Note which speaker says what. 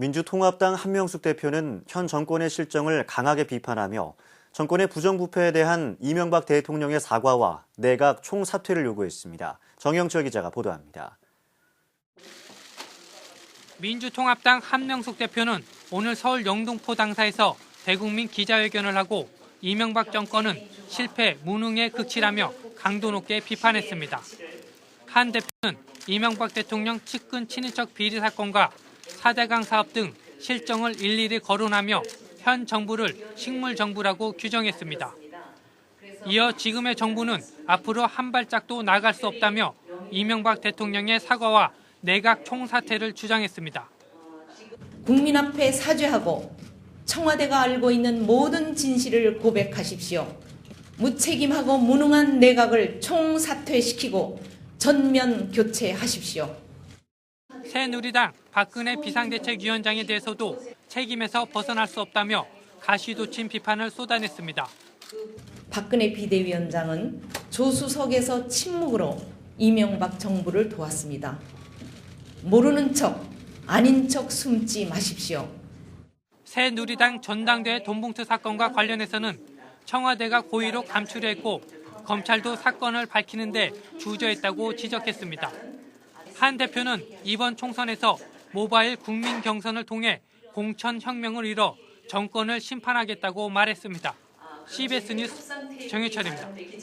Speaker 1: 민주통합당 한명숙 대표는 현 정권의 실정을 강하게 비판하며 정권의 부정부패에 대한 이명박 대통령의 사과와 내각 총사퇴를 요구했습니다. 정영철 기자가 보도합니다.
Speaker 2: 민주통합당 한명숙 대표는 오늘 서울 영등포 당사에서 대국민 기자회견을 하고 이명박 정권은 실패, 무능에 극치라며 강도 높게 비판했습니다. 한 대표는 이명박 대통령 측근 친인척 비리 사건과 4대강 사업 등 실정을 일일이 거론하며 현 정부를 식물 정부라고 규정했습니다. 이어 지금의 정부는 앞으로 한 발짝도 나갈 수 없다며 이명박 대통령의 사과와 내각 총사퇴를 주장했습니다.
Speaker 3: 국민 앞에 사죄하고 청와대가 알고 있는 모든 진실을 고백하십시오. 무책임하고 무능한 내각을 총사퇴시키고 전면 교체하십시오.
Speaker 2: 새누리당 박근혜 비상대책위원장에 대해서도 책임에서 벗어날 수 없다며 가시도친 비판을 쏟아냈습니다.
Speaker 3: 박근혜 비대위원장은 조수석에서 침묵으로 이명박 정부를 도왔습니다. 모르는 척, 아닌 척 숨지 마십시오.
Speaker 2: 새누리당 전당대회 돈봉투 사건과 관련해서는 청와대가 고의로 감추려 했고 검찰도 사건을 밝히는데 주저했다고 지적했습니다. 한 대표는 이번 총선에서 모바일 국민 경선을 통해 공천 혁명을 이뤄 정권을 심판하겠다고 말했습니다. CBS 뉴스 정유철입니다.